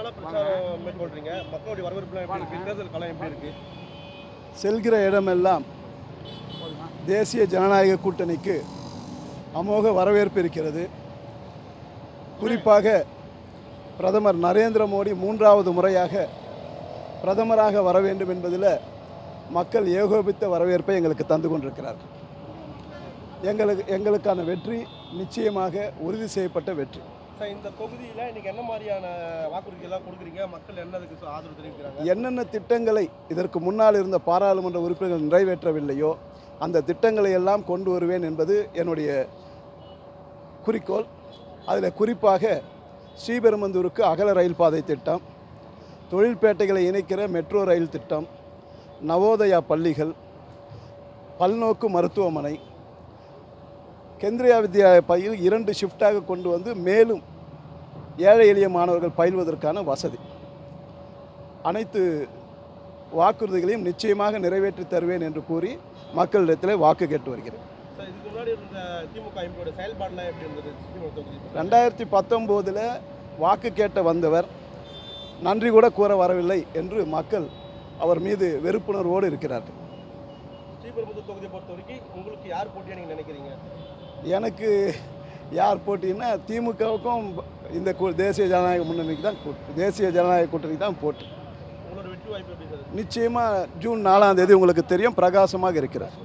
நாளா பிரச்சாரம் மேற்கொள்றீங்க? மக்களுடைய வரவேற்புலாம் எப்படி தேர்தல் களம் எப்படி செல்கிற இடமெல்லாம் தேசிய ஜனநாயக கூட்டணிக்கு அமோக வரவேற்பு இருக்கிறது. குறிப்பாக பிரதமர் நரேந்திர மோடி மூன்றாவது முறையாக பிரதமராக வர வேண்டும் என்பதில் மக்கள் ஏகோபித்த வரவேற்பை எங்களுக்கு தந்து கொண்டிருக்கிறார்கள். எங்களுக்கு எங்களுக்கான வெற்றி நிச்சயமாக உறுதி செய்யப்பட்ட வெற்றி. இந்த தொகுதியில இன்னைக்கு என்ன மாதிரியான வாக்குறுதிகள்லாம் கொடுக்குறீங்க? மக்கள் என்னதுக்கு ஆதரவு தெரிவிக்கிறாங்க? என்னென்ன திட்டங்களை இதற்கு முன்னால் இருந்த பாராளுமன்ற உறுப்பினர்கள் நிறைவேற்றவில்லையோ அந்த திட்டங்களை எல்லாம் கொண்டு வருவேன் என்பது என்னுடைய குறிக்கோள். அதில் குறிப்பாக ஸ்ரீபெரும்பந்தூருக்கு அகல ரயில் பாதை திட்டம் தொழில்பேட்டைகளை இணைக்கிற மெட்ரோ ரயில் திட்டம் நவோதயா பள்ளிகள் பல்நோக்கு மருத்துவமனை கேந்திரியா வித்யாலய பள்ளியில் இரண்டு ஷிஃப்டாக கொண்டு வந்து மேலும் ஏழை எளிய மாணவர்கள் பயில்வதற்கான வசதி. அனைத்து வாக்குறுதிகளையும் நிச்சயமாக நிறைவேற்றி தருவேன் என்று கூறி மக்களிடத்தில் வாக்கு கேட்டு வருகிறேன். ரெண்டாயிரத்தி பத்தொம்போதில் வாக்கு கேட்ட வந்தவர் நன்றி கூட கூற வரவில்லை என்று மக்கள் அவர் மீது வெறுப்புணர்வோடு இருக்கிறார்கள். ஸ்ரீபெரும்புதூர் தொகுதியை பொறுத்த வரைக்கும் உங்களுக்கு யார் போட்டியா நீங்க நினைக்கிறீங்க? எனக்கு யார் போட்டின்னா திமுகவுக்கும் இந்த தேசிய ஜனநாயக முன்னணிக்கு தான் கூட்டு தேசிய ஜனநாயக கூட்டணிக்கு தான் போட்டி. உங்களோட வெற்றி வாய்ப்பு எப்படி சார்? நிச்சயமாக ஜூன் நாலாம் தேதி உங்களுக்கு தெரியும் பிரகாசமாக இருக்கிறார்.